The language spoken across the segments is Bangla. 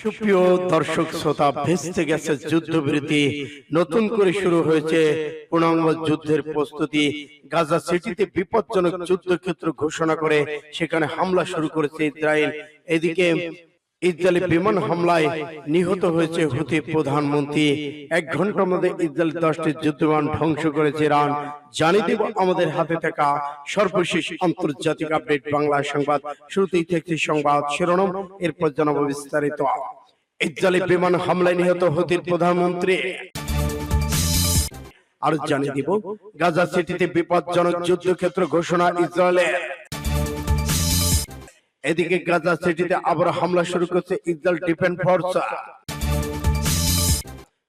সুপ্রিয় দর্শক শ্রোতা, ভেস্তে গেছে যুদ্ধবিরতি। নতুন করে শুরু হয়েছে পূর্ণাঙ্গ যুদ্ধের প্রস্তুতি। গাজা সিটিতে বিপজ্জনক যুদ্ধক্ষেত্র ঘোষণা করে সেখানে হামলা শুরু করেছে ইসরায়েল। এদিকে ইসরায়েলি বিমান হামলায় নিহত হয়েছে হুতি প্রধানমন্ত্রী। এক ঘণ্টার মধ্যে ইসরায়েল দশটি যুদ্ধবিমান ধ্বংস করেছে ইরান। জানিয়ে দেব আমাদের হাতে থাকা সর্বশেষ আন্তর্জাতিক আপডেট বাংলা সংবাদ। শুরুতেই থাকছে সংবাদ শিরোনাম। এরপর জানাব বিস্তারিত। ইসরায়েলি বিমান হামলায় নিহত হুতির প্রধানমন্ত্রী। আরও জানিয়ে দিব গাজা সিটিতে বিপজ্জনক যুদ্ধক্ষেত্র ঘোষণা ইসরায়েলের। এদিকে গাজা সিটিতে আবার হামলা শুরু করছে ইসরায়েল ডিফেন্স ফোর্স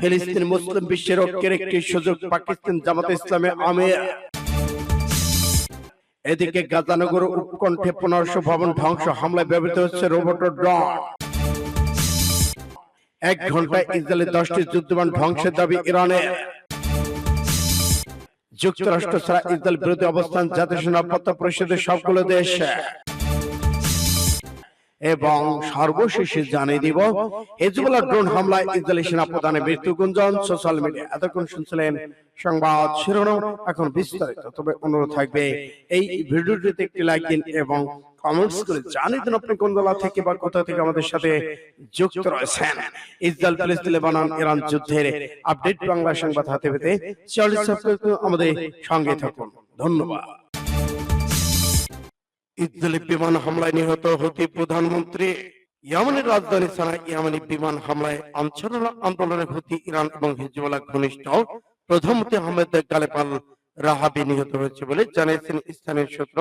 ফিলিস্তিন মুসলিম বিশ্বের ঐক্যের একটি সুযোগ পাকিস্তান জামাত ইসলামে আমির এদিকে গাজানগর উপকণ্ঠে পনেরোশো ভবন ধ্বংস, হামলায় ব্যবহৃত হচ্ছে রোবট ড্রোন। এক ঘন্টায় ইসরায়েলের দশটি যুদ্ধবান ধ্বংসের দাবি ইরানের। যুক্তরাষ্ট্র ছাড়া ইসরায়েল বিরোধী অবস্থান জাতীয় নিরাপত্তা পরিষদের সবগুলো দেশ। এবং সর্বশেষে জানিয়ে দিব হেজবুল্লাহ ড্রোন হামলায় ইসরায়েলি সেনা প্রধানের মৃত্যু গুঞ্জন সোশ্যাল মিডিয়া এতক্ষণ শুনছিলেন সংবাদ শিরোনাম এখন বিস্তারিত। তবে অনুরোধ থাকবে এই ভিডিওটিতে একটি লাইক দিন এবং কমেন্টস করে জানিয়ে দিন আপনি কোন দলা থেকে বা কোথা থেকে আমাদের সাথে যুক্ত রয়েছেন। ইসরায়েল ফিলিস্তিন লেবানন ইরান যুদ্ধের আপডেট বাংলা সংবাদ হাতে পেতে আমাদের সঙ্গে থাকুন। ধন্যবাদ। ইসরায়েলি বিমান হামলায় নিহত হতি প্রধানমন্ত্রী। ইয়েমেনের রাজধানী সানা ইয়েমেনি বিমান হামলায় আনসারুল আন্দোলনের হতি ইরান এবং হিজবুল্লাহ ঘনিষ্ঠ প্রধানমন্ত্রী আহমেদ গালেপাল রাহাবি নিহত হয়েছে বলে জানিয়েছেন স্থানীয় সূত্র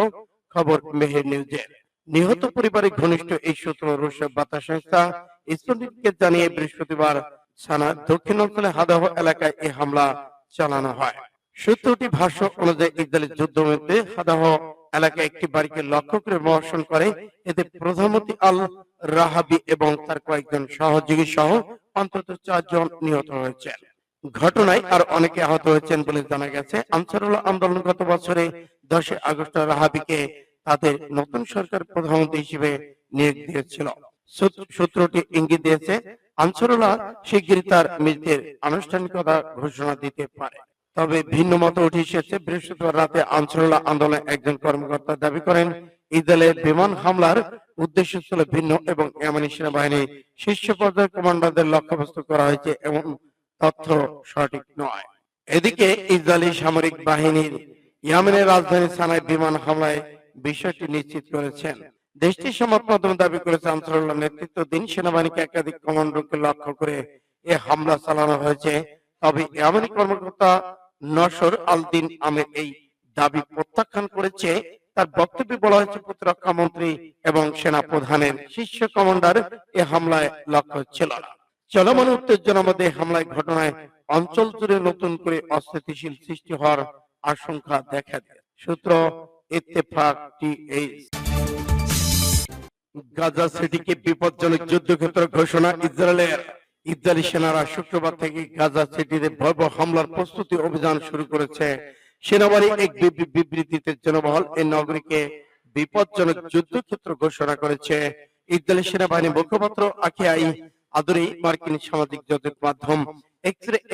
খবর মেহের নিউজের নিহত পরিবারের ঘনিষ্ঠ এই সূত্র রুশ বার্তা সংস্থা স্পুটনিককে জানিয়ে বৃহস্পতিবার সানা দক্ষিণাঞ্চলে হাদাহ এলাকায় এই হামলা চালানো হয়। সূত্রটি ভাষ্য অনুযায়ী ইসরায়েলের যুদ্ধমধ্যে হাদাহ এলাকায় একটি বাড়িকে লক্ষ্য করে বর্ষণ করে। এতে প্রধানমন্ত্রী আল রাহাবি এবং তার কয়েকজন সহযোগী সহ অন্তত চারজন নিহত হয়েছে ঘটনায় আর অনেকে আহত হয়েছেন বলে জানা গেছে। আনসারুল্লাহ আন্দোলন গত বছরে দশই আগস্ট রাহাবিকে তাদের নতুন সরকার প্রধানমন্ত্রী হিসেবে নিয়োগ দিয়েছিল। সূত্রটি ইঙ্গিত দিয়েছে, আনসারুল্লাহ শিগগিরই তার মৃত্যুর আনুষ্ঠানিকতা ঘোষণা দিতে পারে। তবে ভিন্ন মত উঠে এসেছে, বৃহস্পতিবার রাতে আনসারুল্লাহ আন্দোলনের একজন কর্মকর্তা দাবি করেন ইসরায়েলের বিমান হামলার উদ্দেশ্য ছিল ভিন্ন এবং এমনি সেনাবাহিনী শীর্ষ পর্যায়ের কমান্ডারদের লক্ষ্যবস্তু করা হয়েছে এবং তথ্য সঠিক নয়। এদিকে ইসরায়েলি সামরিক বাহিনীর ইয়েমেনের রাজধানী সানায় বিমান হামলায় বিষয়টি নিশ্চিত করেছেন। দেশটির মাধ্যম দাবি করেছে, আনসারুল্লাহ নেতৃত্ব দিন সেনাবাহিনীকে একাধিক কমান্ডোকে লক্ষ্য করে এ হামলা চালানো হয়েছে। তবে ইয়েমেনি কর্মকর্তা নসর আল দিন আমের এই দাবি প্রত্যাখ্যান করেছে। তার বক্তব্যে বলা হয়েছে, প্রতিরক্ষা মন্ত্রী এবং সেনা প্রধানের শীর্ষ কমান্ডার এ হামলায় লক্ষ্য ছিল চলমান উত্তেজনার মধ্যে হামলায় ঘটনায় অঞ্চল জুড়ে নতুন করে অস্থিতিশীল সৃষ্টি হওয়ার আশঙ্কা দেখা দেয়। সূত্র ইত্তেফাক টিএইচ গাজা সিটিকে বিপজ্জনক যুদ্ধক্ষেত্র ঘোষণা ইসরায়েলের। ইসরায়েলি সেনারা শুক্রবার থেকে গাজা সিটিতে ভয়াবহ হামলার প্রস্তুতি অভিযান শুরু করেছে। সেনাবাহিনী এক বিবৃতিতে জনবহল এই নগরীকে বিপজ্জনক যুদ্ধক্ষেত্র ঘোষণা করেছে। ইদালি সেনাবাহিনী মুখপাত্র আখিয়াই আদুরি মার্কিন সামাজিক যোগাযোগ মাধ্যম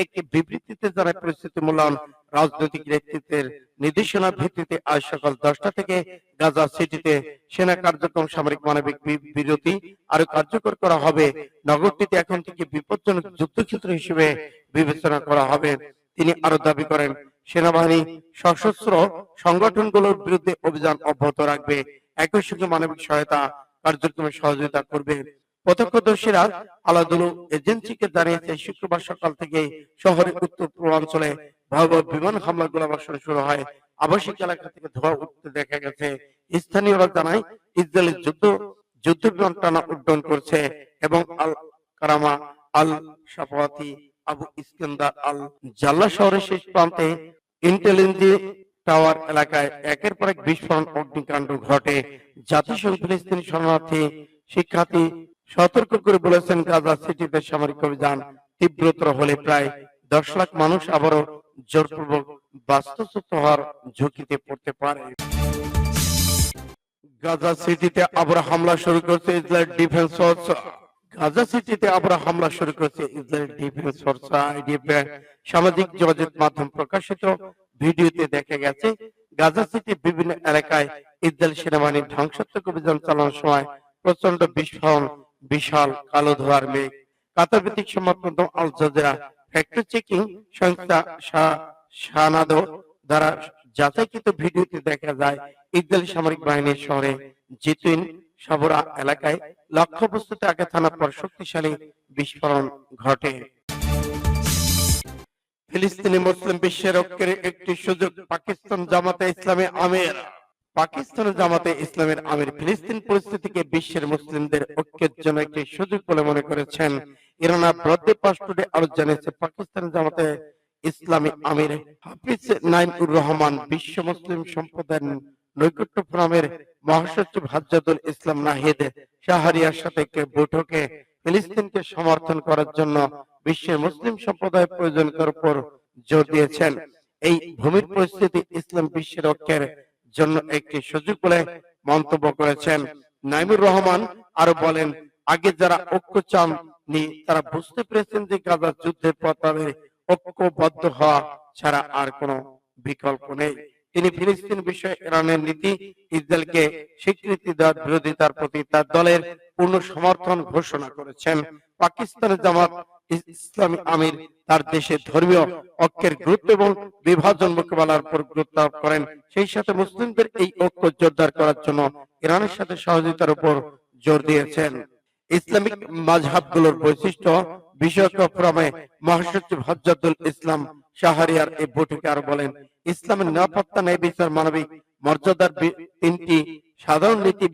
একটি বিবৃতিতে যারা পরিস্থিতি মূল্যায়ন রাজনৈতিক নেতৃত্বের নির্দেশনা ভিত্তিতে আজ সকাল দশটা থেকে গাজা সিটিতে সেনা কার্যক্রম, সামরিক মানবিক বিরতি আরও কার্যকর করা হবে। নগরটিতে এখন থেকে বিপজ্জনক যুদ্ধক্ষেত্র হিসেবে বিবেচনা করা হবে। তিনি আরও দাবি করেন, সেনাবাহিনী সশস্ত্র সংগঠনগুলোর বিরুদ্ধে অভিযান অব্যাহত রাখবে, একই সঙ্গে মানবিক সহায়তা কার্যক্রমে সহযোগিতা করবে। প্রত্যক্ষদর্শীরা আলাদুলু এজেন্সিকে জানিয়েছে, শুক্রবার সকাল থেকে শহরের উত্তর পূর্বাঞ্চলে ভয়াবহ বিমান হামলা গোলাবর্ষণ শুরু হয়। আবাসিক এলাকা থেকে ধোঁয়া উঠতে দেখা গেছে। স্থানীয়রা জানায় ইসরায়েলের যুদ্ধ যুদ্ধ বিমান টানা উড্ডয়ন করছে এবং আল কারামা আল সাফাওয়াতি আবু ইস্কান্দার আল জাল্লা শহরের শেষ প্রান্তে ইন্টেলিজেন্সি টাওয়ার এলাকায় একের পর এক বিস্ফোরণ অগ্নিকাণ্ড ঘটে। জাতিসংঘ ফিলিস্তিনি শরণার্থী শিক্ষার্থী সতর্ক করে বলেছেন, গাজা সিটিতে সামরিক অভিযান তীব্রতর হলে প্রায় দশ লাখ মানুষ আবারও জোরপূর্বক বাস্তুচ্যুত হওয়ার ঝুঁকিতে পড়তে পারে। গাজা সিটিতে আবার হামলা শুরু করছে ইসরায়েল ডিফেন্স ফোর্স। গাজা সিটিতে আবার হামলা শুরু করেছে ইসরায়েল ডিফেন্স ফোর্স, আইডিএফ সামাজিক যোগাযোগ মাধ্যম প্রকাশিত ভিডিওতে দেখা গেছে, গাজা সিটির বিভিন্ন এলাকায় ইসরায়েল সেনাবাহিনীর ধ্বংসাত্মক অভিযান চালানোর সময় প্রচণ্ড বিস্ফোরণ, বিশাল কালো ধোয়ার মেঘ। কাতার ভিত্তিক সংবাদ মাধ্যম আল জাজিরা ফ্যাক্ট চেকিং সংস্থা শানাদো দ্বারা যাচাইকৃত ভিডিওতে দেখা যায় ইসরায়েল সামরিক বাহিনীর শহরে জিতুইন এলাকায় লক্ষ্যবস্তুতে আঘাত হানার পর শক্তিশালী বিস্ফোরণ ঘটে। ফিলিস্তিনি মুসলিম বিশ্বের ঐক্যের একটি সুযোগ পাকিস্তান জামাতে ইসলামী আমির। পাকিস্তান জামাতে ইসলামের আমির ফিলিস্তিন পরিস্থিতিকে বিশ্বের মুসলিমদের ঐক্যের জন্য একটি সুযোগ বলে মনে করেছেন। ইরানা ব্রডে পাস্টুডে আরও জানিয়েছে, পাকিস্তান জামাতে ইসলামী আমির হাফিজ নাইমুর রহমান বিশ্ব মুসলিম সম্প্রদায়ের নৈকট্য ফোরামের মহাসচিব হাজ্জাদুল ইসলাম নাহিদ শাহরিয়ার সাথে বৈঠকে ফিলিস্তিনকে সমর্থন করার জন্য বিশ্বের মুসলিম সম্প্রদায়ের প্রয়োজনীয়তার উপর জোর দিয়েছেন। এই ভূমির পরিস্থিতি ইসলাম বিশ্বের ঐক্যের জন্য একটি সুযোগ বলে মন্তব্য করেছেন নাইমুর রহমান। আরও বলেন, আগে যারা ঐক্য চাননি, তারা বুঝতে পেরেছেন যে গাজা যুদ্ধের পর তাদের ঐক্যবদ্ধ হওয়া ছাড়া আর কোনো বিকল্প নেই। তিনি ফিলিস্তিন বিষয়ে ইরানের নীতি, ইসরায়েলকে স্বীকৃতি দেওয়ার বিরোধিতার প্রতি তার দলের পূর্ণ সমর্থন ঘোষণা করেছেন। পাকিস্তানের জামাত ইসলামী আমির তার দেশের ধর্মীয় ঐক্যের গুরুত্ব এবং বিভাজন মোকাবেলার উপর গুরুত্ব আরোপ করেন। সেই সাথে মুসলিমদের এই ঐক্য জোরদার করার জন্য ইরানের সাথে সহযোগিতার উপর জোর দিয়েছেন। ইসলামিক মাঝহাবগুলোর বৈশিষ্ট্য বিষয়ক মহাসচিব হজ্জাতুল ইসলাম শাহরিয়ার এই বৈঠকে আরও বলেন, ইসলামের নিরাপত্তা, ন্যায় বিচার, মানবিক মর্যাদার তিনটি সাধারণ নীতি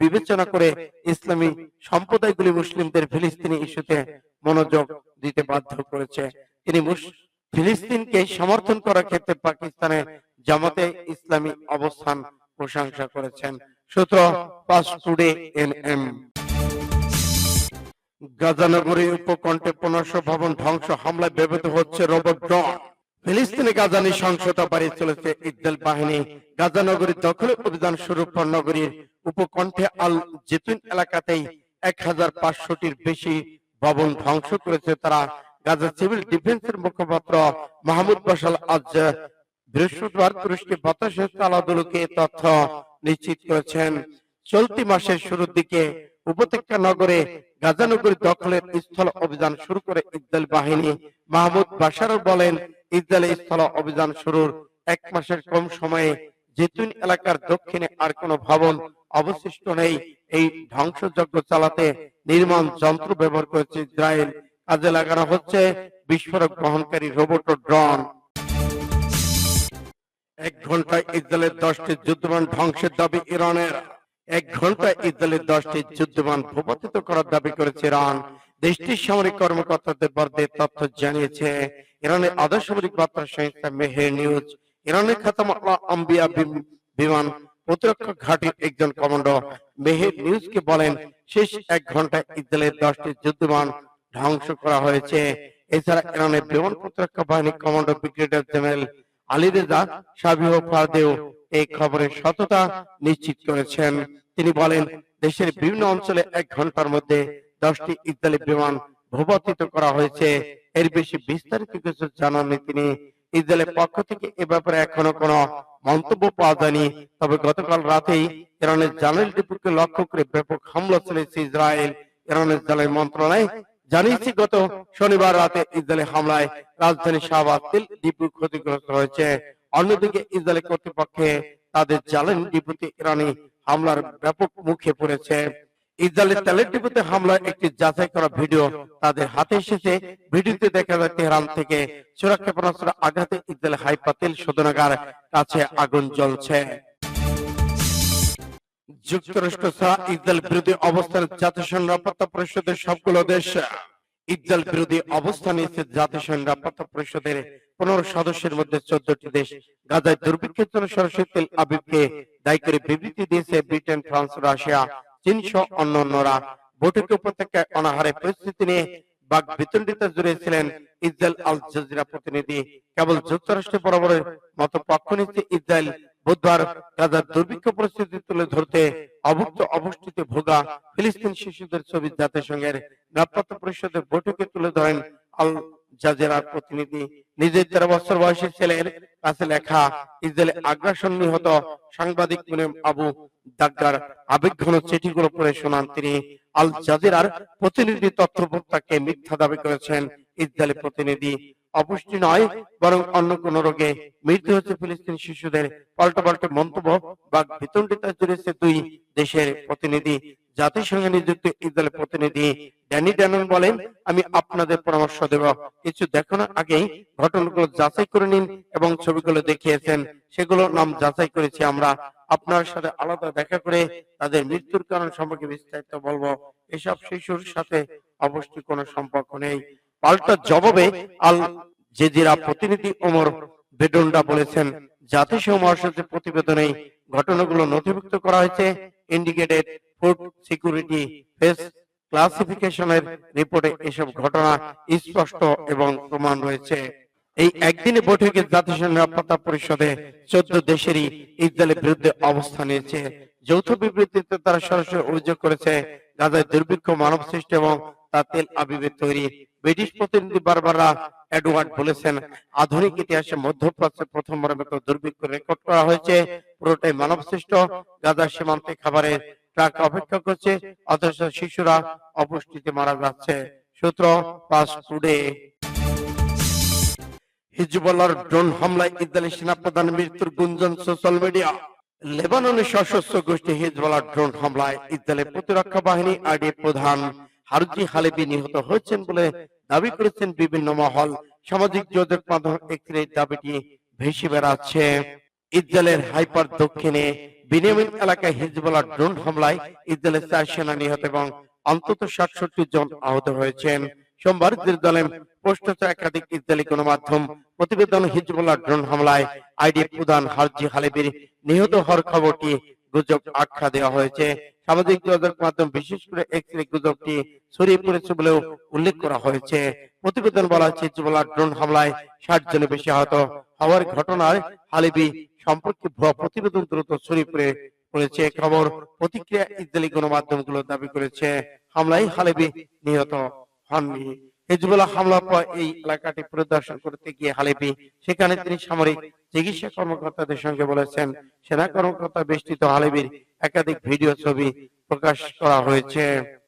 বিবেচনা করে ইসলামী সম্প্রদায়গুলি মুসলিমদের ফিলিস্তিনি ইস্যুতে মনোযোগ দিতে বাধ্য করেছে। তিনি ফিলিস্তিনকে সমর্থন করার ক্ষেত্রে পাকিস্তানের জামাতে ইসলামী অবস্থান প্রশংসা করেছেন। সূত্র পাস টুডে এন এম গাজানগরী উপকণ্ঠে পনেরোশো ভবন ধ্বংস, হামলায় ব্যবহৃত হচ্ছে রোবট ড্রোন। ফিলিস্তিনে গাজানি সহিংসতা বাড়িয়ে চলেছে ইসরায়েল বাহিনী। গাজানগরীর দখলে অভিযান শুরু পর নগরীর উপকণ্ঠে আল জেতুন এলাকাতেই এক হাজার পাঁচশোটির বেশি ভবন ধ্বংস করেছে তারা। গাজা সিভিল ডিফেন্সের মুখপাত্র মাহমুদ বাসাল আজ বৃহস্পতিবার তুরস্কে বাতাসে তালাদুলকে তথ্য নিশ্চিত করেছেন। চলতি মাসের শুরুর দিকে উপত্যকা নগরে গাজানগরী দখলের স্থল অভিযান শুরু করে ইসরায়েল বাহিনী। মাহমুদ বাশার বলেন ইসরায়েলি স্থল অভিযান শুরুর এক মাসের কম সময়ে জেতুন এলাকার দক্ষিণে আর কোনো ভবন অবশিষ্ট নেই। এই ধ্বংসযজ্ঞ চালাতে নির্মাণ যন্ত্র ব্যবহার করেছে ইসরায়েল। কাজে লাগানো হচ্ছে বিস্ফোরক বহনকারী রোবট ও ড্রোন। এক ঘন্টায় ইসরায়েলের দশটি যুদ্ধমান ধ্বংসের দাবি ইরানের। এক ঘন্টায় ইসরায়েলের দশটি যুদ্ধমান ভূপাতিত করার দাবি করেছে ইরান। দেশটির সামরিক কর্মকর্তাদের বর্দে তথ্য জানিয়েছে ইরানের আধা সামরিক বার্তা সংস্থা মেহের নিউজ। ইরানের খাতাম আম্বিয়া বিমান প্রতিরক্ষা ঘাটির একজন কমান্ডো মেহের নিউজকে বলেন শেষ এক ঘন্টায় ইসরায়েলের দশটি যুদ্ধমান ধ্বংস করা হয়েছে। এছাড়া ইরানের বিমান প্রতিরক্ষা বাহিনী commando brigadier general Ali Reza Sabih ফারদেও এই খবরের সততা নিশ্চিত করেছেন। তিনি বলেন দেশের বিভিন্ন অঞ্চলে এক ঘণ্টার মধ্যে দশটি ইসরায়েলি বিমান ভূপাতিত করা হয়েছে। এর বেশি বিস্তারিত কিছু জানাননি তিনি। ইসরায়েলের পক্ষ থেকে এ ব্যাপারে এখনও কোনো মন্তব্য পাওয়া যায়নি। তবে গতকাল রাতেই ইরানের জ্বালানি ডিপোকে লক্ষ্য করে ব্যাপক হামলা চলেছে ইসরায়েল। ইরানের জ্বালানি মন্ত্রণালয় জানিয়েছি, গত শনিবার রাতে ইসরায়েলি হামলায় রাজধানী শাহবাজ তেল ডিপো ক্ষতিগ্রস্ত হয়েছে। অন্যদিকে ইসরায়েলি কর্তৃপক্ষে তাদের জ্বালানি ডিপোতে ইরানি হামলার ব্যাপক মুখে পড়েছে। ইসরায়েলের তেলের ডিপোতে হামলার একটি যাচাই করা ভিডিও তাদের হাতে এসেছে। ভিডিওতে দেখা যায় তেহরান থেকে ক্ষেপণাস্ত্র আঘাতে হাইপাতেল শোধনাগার কাছে আগুন জ্বলছে। যুক্তরাষ্ট্র ছাড়া ইসরায়েল বিরোধী অবস্থান জাতিসংঘ নিরাপত্তা পরিষদের সবগুলো দেশ ইসরায়েল বিরোধী অবস্থান নিয়েছে জাতিসংঘ নিরাপত্তা পরিষদের পনেরো সদস্যের মধ্যে চোদ্দটি দেশ গাজায় দুর্ভিক্ষের জন্য সরাসরি তেল আবিবকে দায়ী করে বিবৃতি দিয়েছে ব্রিটেন ফ্রান্স রাশিয়া। চীন সহ অন্যান্যরা বৈঠকে উপত্যকায় অনাহারে পরিস্থিতি নিয়ে বাক বিতণ্ডিতা জুড়েছিলেন ইসরায়েল আল জাজিরা প্রতিনিধি। কেবল যুক্তরাষ্ট্র বরাবরের মতো পক্ষ নিচ্ছে ইসরায়েল। বুধবার গাজার দুর্ভিক্ষ পরিস্থিতি তুলে ধরতে অভুক্ত অবস্থিতে ভোগা ফিলিস্তিন শিশুদের ছবি জাতিসংঘের নিরাপত্তা পরিষদের বৈঠকে তুলে ধরেন আল জাজেরার প্রতিনিধি। নিজের তেরো বছর বয়সী ছেলের কাছে লেখা ইসরায়েলে আগ্রাসন নিহত সাংবাদিক আবু দাগ্গার আবেগঘন চিঠিগুলো পড়ে শোনান তিনি। আল জাজিরার প্রতিনিধি তথ্যপ্রত্যাকে মিথ্যা দাবি করেছেন ইসরায়েলি প্রতিনিধি। অপুষ্টি নয়, বরং অন্য কোন রোগে মৃত্যু হচ্ছে ফিলিস্তিন শিশুদের। পাল্টা পাল্টা মন্তব্য বা বিতণ্ডিতা জুড়েছে দুই দেশের প্রতিনিধি। জাতিসংঘে নিযুক্ত ইসরায়েলের প্রতিনিধি ড্যানি ড্যানন বলেন, আমি আপনাদের পরামর্শ দেব। কিছু দেখানোর আগেই ঘটনাগুলো যাচাই করে নিন এবং ছবিগুলো দেখিয়েছেন। সেগুলো নাম যাচাই করেছি আমরা। আপনার সাথে আলাদা দেখা করে তাদের মৃত্যুর কারণ সম্পর্কে বিস্তারিত বলব। এসব শিশুর সাথে অবশ্যই কোনো সম্পর্ক নেই। পাল্টা জবাবে আল জেজিরা প্রতিনিধি ওমর বেডন্ডা বলেছেন, জাতিসংঘ মহাসচিবের প্রতিবেদনে ঘটনাগুলো নথিভুক্ত করা হয়েছে। ইন্ডিকেটেড ফুড সিকিউরিটি ফেস ক্লাসিফিকেশনের রিপোর্টে এসব ঘটনা স্পষ্ট এবং প্রমাণ রয়েছে। এই একদিনে বৈঠকে জাতিসংঘ নিরাপত্তা পরিষদে চোদ্দ দেশেরই ইসরায়েলের বিরুদ্ধে অবস্থান নিয়েছে। যৌথ বিবৃতিতে তারা সরাসরি অভিযোগ করেছে, গাজায় দুর্ভিক্ষ, মানব সৃষ্টি এবং তা তেল আবিবের তৈরি। ব্রিটিশ প্রতিনিধি বারবারা এডওয়ার্ড বলেছেন, আধুনিক ইতিহাসে মধ্যপ্রাচ্যে প্রথমবারের মতো দুর্ভিক্ষ রেকর্ড করা হয়েছে। পুরোটাই মানব সৃষ্ট। গাজার সীমান্তে খাবারের ট্রাক অপেক্ষা করছে, অথচ শিশুরা অপুষ্টিতে মারা যাচ্ছে। সূত্র পাস টুডে। হিজবুল্লাহর ড্রোন হামলায় ইসরায়েলি সেনাপ্রধানের মৃত্যুর গুঞ্জন সোশ্যাল মিডিয়া। লেবাননের সশস্ত্র গোষ্ঠী হিজবুল্লাহর ড্রোন হামলায় ইসরায়েলের প্রতিরক্ষা বাহিনী আইডি প্রধান হারজি হালেবি নিহত হয়েছেন বলে দাবি করেছেন বিভিন্ন মহল। সামাজিক যোগাযোগ মাধ্যম একটি দাবিটি ভেসে বেড়াচ্ছে। ইসরায়েলের হাইপার দক্ষিণে বিনিয়ামিন এলাকায় হিজবুল্লাহ ড্রোন হামলায় ইসরায়েলের চার সেনা নিহত এবং অন্তত সাতষট্টি জন আহত হয়েছেন। সোমবার জেরুজালেম পোস্টে একাধিক ইসরায়েলি গণমাধ্যম প্রতিবেদন হিজবুল্লাহ ড্রোন হামলায় আইডি প্রধান হারজি হালেবির নিহত হওয়ার খবরটি গুজব আখ্যা দেওয়া হয়েছে। সামাজিক যোগাযোগ মাধ্যম, বিশেষ করে এক্স রে গুজবটি ছড়িয়ে পড়েছে বলেও উল্লেখ করা হয়েছে। প্রতিবেদন বলা হচ্ছে, হিজবুল্লাহ ড্রোন হামলায় ষাট জনের বেশি আহত হওয়ার ঘটনায় হালিবি সম্পর্কে ভুয়া প্রতিবেদন দ্রুত ছড়িয়ে পড়ে পড়েছে। খবর প্রতিক্রিয়া ইসরায়েলি গণমাধ্যমগুলো দাবি করেছে, হামলায় হালেবি নিহত হননি। হিজবুল্লাহ হামলার পর এই এলাকাটি পরিদর্শন করতে গিয়ে হালেবি, সেখানে তিনি সামরিক চিকিৎসা কর্মকর্তাদের সঙ্গে বলেছেন, সেনা কর্মকর্তা বেষ্টিত হালেবির একাধিক ভিডিও ছবি প্রকাশ করা হয়েছে।